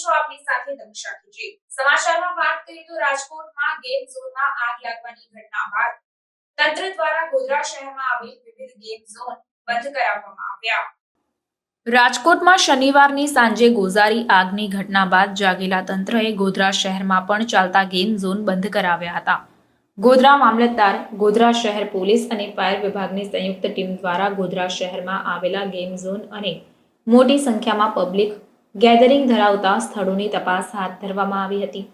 છું આપની સાથે દક્ષા સમાચારમાં વાત કરીએ તો રાજકોટમાં ગેમ ઝોનમાં આગ લાગવાની ઘટના બાદ તંત્ર દ્વારા ગોધરા શહેરમાં આવેલ વિવિધ ગેમ ઝોન બંધ કરાવવામાં આવ્યા. રાજકોટમાં શનિવારની સાંજે ગોઝારી આગની ઘટના બાદ જાગેલા તંત્રએ ગોધરા શહેરમાં પણ ચાલતા ગેમ ઝોન બંધ કરાવ્યા હતા. ગોધરા મામલતદાર, ગોધરા શહેર પોલીસ અને ફાયર વિભાગની સંયુક્ત ટીમ દ્વારા ગોધરા શહેરમાં આવેલા ગેમ ઝોન અને મોટી સંખ્યામાં પબ્લિક ગેધરિંગ ધરાવતા સ્થળોની તપાસ હાથ ધરવામાં આવી હતી.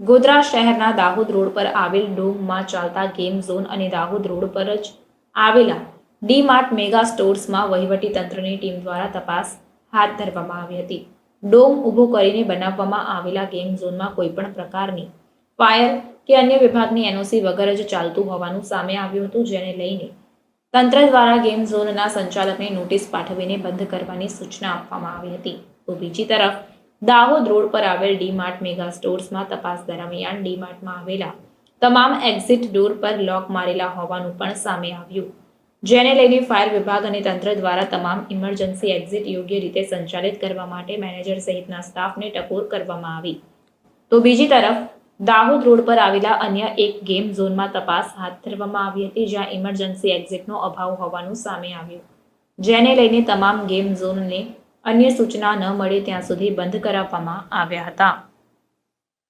ગોધરા શહેરના દાહોદ રોડ પર આવેલ ડોમમાં ચાલતા ગેમ ઝોન અને દાહોદ રોડ પર જ આવેલા ડી માર્ટ મેગા સ્ટોર્સમાં વહીવટી તંત્રની ટીમ દ્વારા તપાસ હાથ ધરવામાં આવી હતી. ડોમ ઊભો કરીને બનાવવામાં આવેલા ગેમ ઝોનમાં કોઈપણ પ્રકારની ફાયર કે અન્ય વિભાગની એનઓસી વગર જ ચાલતું હોવાનું સામે આવ્યું હતું, જેને લઈને તંત્ર દ્વારા ગેમ ઝોનના સંચાલકને નોટિસ પાઠવીને બંધ કરવાની સૂચના આપવામાં આવી હતી. તો બીજી તરફ, દાહોદ રોડ પર આવેલ ડી માર્ટ મેગા સ્ટોર્સમાં તપાસ દરમિયાન ડી માર્ટમાં આવેલા તમામ એક્ઝિટ ડોર પર લોક મારેલા હોવાનું પણ સામે આવ્યું. જેને લઈને ફાયર વિભાગ અને તંત્ર દ્વારા તમામ ઇમરજન્સી એક્ઝિટ યોગ્ય રીતે સંચાલિત કરવા માટે મેનેજર સહિતના સ્ટાફને ટકોર કરવામાં આવી. તો બીજી તરફ, દાહોદ રોડ પર આવેલા અન્ય એક ગેમ ઝોનમાં તપાસ હાથ ધરવામાં આવી હતી, જ્યાં ઇમરજન્સી એક્ઝિટનો અભાવ હોવાનું સામે આવ્યું. જેને લઈને તમામ ગેમ ઝોનને અન્ય સૂચના ન મળે ત્યાં સુધી બંધ કરાવવામાં આવ્યા હતા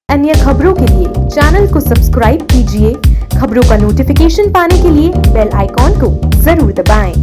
अन्य खबरों के लिए चैनल को सब्सक्राइब कीजिए खबरों का नोटिफिकेशन पाने के लिए बेल आइकॉन को जरूर दबाएं।